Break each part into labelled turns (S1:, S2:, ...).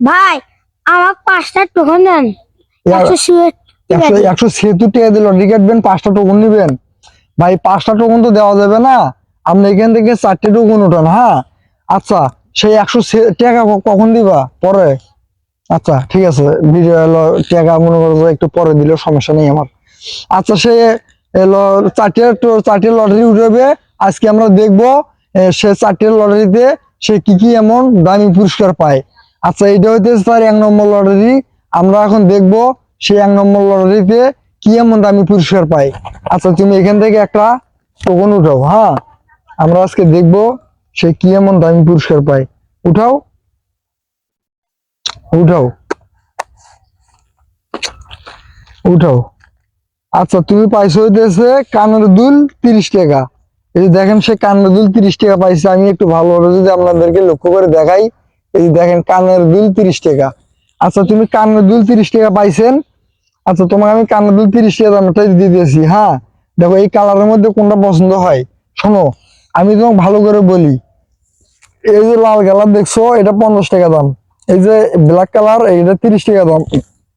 S1: ভাই আমার পাঁচটা টোকন দেন। একশো
S2: ছিয়াত্তর টাকা দিয়ে লটারি কাটবেন পাঁচটা টোকন নিবেন। ভাই পাঁচটা টোকন তো দেওয়া যাবে না। আপনি এখান থেকে চারটে টোকন উঠান হ্যাঁ? আচ্ছা সেই একশো টাকা কখন দিবা? পরে? আচ্ছা ঠিক আছে। ভিডিও এলো টাকা মনে করো একটু পরে দিলেও সমস্যা নেই আমার। আচ্ছা সে এলো চারটে চারটে লটারি উঠবে। আজকে আমরা দেখব সে চারটে লটারিতে সে কি কি এমন দামি পুরস্কার পায়। আচ্ছা এটা হইতেছে তার এক নম্বর লটারি আমরা এখন দেখব সে এক নম্বর লটারিতে কি এমন দামি পুরস্কার পাই। আচ্ছা তুমি এখান থেকে একটা টোকন উঠাও হ্যাঁ? আমরা আজকে দেখব সে কি এমন দামি পুরস্কার পায় উঠাও। উঠাও। উঠাও। আচ্ছা তুমি পাইছো হইতেছে কানের দুল তিরিশ টাকা। এই দেখেন সে কানের দুল তিরিশ টাকা পাইছে। আমি একটু ভালোভাবে যদি আপনাদেরকে লক্ষ্য করে দেখাই। এই দেখেন কানের দুল তিরিশ টাকা। আচ্ছা তুমি কানের দুল তিরিশ টাকা পাইছেন? আচ্ছা তোমাকে আমি কানের দুল তিরিশ টাকা দামটাই দিয়ে দিয়েছি হ্যাঁ? দেখো, এই কালারের মধ্যে কোনটা পছন্দ হয়? শোনো, আমি তোমাকে ভালো করে বলি। এই যে লাল কালার দেখছ, এটা পঞ্চাশ টাকা দাম। এই যে ব্ল্যাক কালার এইটা তিরিশ টাকা দাম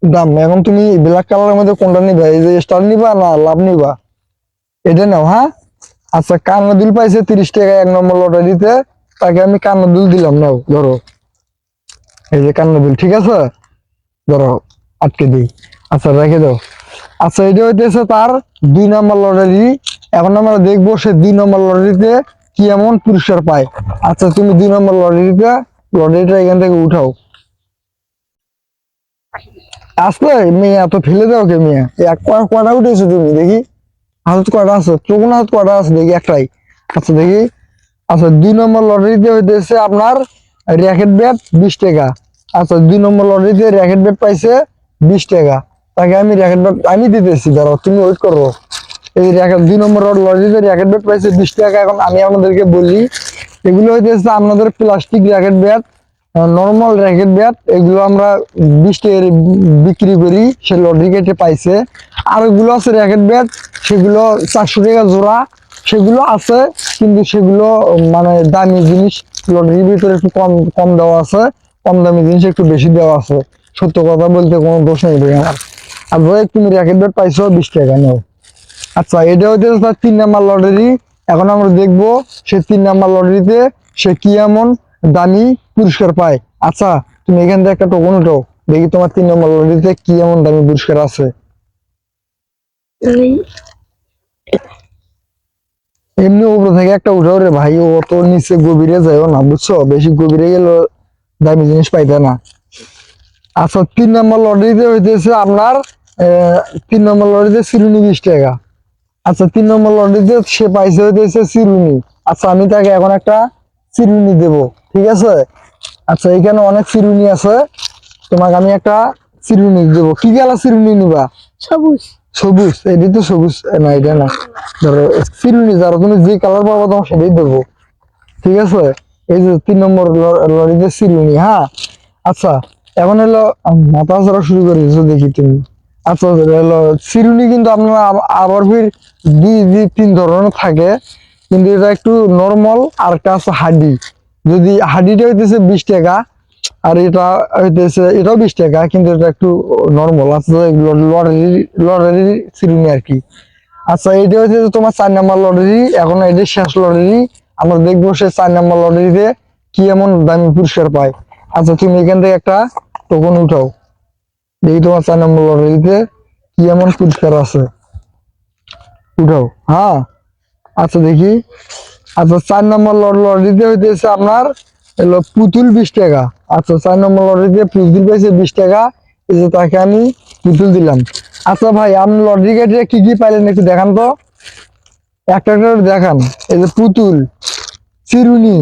S2: দাম। এখন তুমি ব্ল্যাক কালারের মধ্যে কোনটা নিবা? এই যে স্টার নিবা না লাভ নিবা? এটা নাও হ্যাঁ? আচ্ছা কান্না দুল পাইছে তিরিশ টাকা এক নম্বর লটারিতে তাকে আমি কান্না দুল দিলাম, নাও, ধরো। এই যে কান্না দুল, ঠিক আছে? ধরো, আটকে দিই। আচ্ছা রেখে দাও। আচ্ছা এটা হইতেছে তার দুই নম্বর লটারি এখন আমরা দেখব সে দুই নম্বর লটারিতে কি এমন পুরস্কার পায়। আচ্ছা তুমি দুই নম্বর লটারিতে লটারিটা এখান থেকে উঠাও। আসলে মেয়ে, এত ফেলে দাও কে মেয়ে? এক কয়টা উঠেছো তুমি, দেখি? হাত কয়টা আছে? চোখ হাত কয়টা আছে? দেখি, একটাই। আচ্ছা দেখি। আচ্ছা দুই নম্বর লটারিতে হইতেছে আপনার র্যাকেট ব্যাট বিশ টাকা। আচ্ছা দুই নম্বর লটারিতে র্যাকেট ব্যাট পাইছে বিশ টাকা। তাকে আমি র্যাকেট ব্যাট আমি দিতেছি, ধরো, তুমি ওয়েট করো। এই র্যাকেট দুই নম্বর লটারিতে র্যাকেট ব্যাট পাইছে বিশ টাকা, এখন আমি আপনাদেরকে বলি, এগুলো হইতেছে আপনাদের plastic racket bat normal racket bat এগুলো আমরা বিশ টাকার বিক্রি করি, সে লটারি কেটে পাইছে। আর এগুলো আছে র্যাকেট ব্যাট সেগুলো চারশো টাকা জোড়া, সেগুলো আছে, কিন্তু সেগুলো মানে দামি জিনিস লটারির ভিতরে একটু কম কম দেওয়া আছে। কম দামি জিনিস একটু বেশি দেওয়া আছে। সত্য কথা বলতে কোনো দোষ নেই আমার। আর ভাই তুমি র্যাকেট ব্যাট পাইছো, বিশ টাকা নেও। আচ্ছা এটা হচ্ছে তার তিন নাম্বার লটারি এখন আমরা দেখব সে তিন নাম্বার লটারিতে সে কি এমন দামি পুরস্কার পায়। আচ্ছা তুমি এখান থেকে একটা টোকন উঠো দেখি তোমার তিন নম্বর লটারিতে কি এমন দামি পুরস্কার আছে। এমনি উপরে থেকে একটা উঠাও রে ভাই, ও তো নিচে গভীরে যাইও না, বুঝছ? বেশি গভীরে গেলে দামি জিনিস পাইতে না। আচ্ছা তিন নম্বর লটারিতে হইতেছে আপনার তিন নম্বর লটারিতে চিরুনি বিশ টাকা। আচ্ছা তিন নম্বর লটারিতে সে পাইছে হইতেছে চিরুনি। আচ্ছা আমি তাকে এখন একটা চিরুনি দেব ঠিক আছে? আচ্ছা এখানে অনেক চিরুনি আছে। তোমাকে আমি একটা চিরুনি দেব। কি গেলা চিরুনি নিবা?
S1: সবুজ।
S2: সবুজ? এটি তো সবুজ। না এটা না। ধরো চিরুনি ধরো তুমি যে কালার পাবো তোমার সেটাই দেবো ঠিক আছে? এই যে তিন নম্বর লরিতে চিরুনি হ্যাঁ? আচ্ছা এখন আম, মাথা চড়া শুরু করে দেখি তুমি। আচ্ছা হলো চিরুনি কিন্তু আপনার আবার ফির দুই দুই তিন ধরনের থাকে কিন্তু এটা একটু নর্মাল আর একটা আছে হাডি যদি হাডিটা হইতেছে বিশ টাকা আর এটা হইতেছে এটাও বিশ টাকা কিন্তু এটা একটু নর্মাল আছে লটারি লটারি চিরুনি আর কি। আচ্ছা এটা যে তোমার চার নাম্বার লটারি এখন এটা শেষ লটারি আমরা দেখব সে চার নম্বর লটারিতে কি এমন দামি পুরস্কার পায়। আচ্ছা তুমি এখান থেকে একটা টোকন উঠাও। দেখি তোমার চার নম্বর লটারিতে কি এমন পুরস্কার আছে। উঠাও হ্যাঁ। আচ্ছা দেখি। আচ্ছা চার নম্বর লটারিতে হইতেছে আপনার এলো পুতুল বিশ টাকা। আচ্ছা চার নম্বর লটারিতে পুতুল পেয়েছে বিশ টাকা। এই যে তাকে আমি পুতুল দিলাম। আচ্ছা ভাই, আপনি লটারি কেটে কি কি পাইলেন একটু দেখান তো। একটা একটা দেখান। এই যে পুতুল। চিরুনি।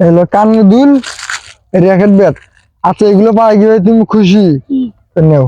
S2: এলো কানের দুল র্যাকেট ব্যাট আচ্ছা এগুলো পাই গিয়ে তুমি খুশি। নেও।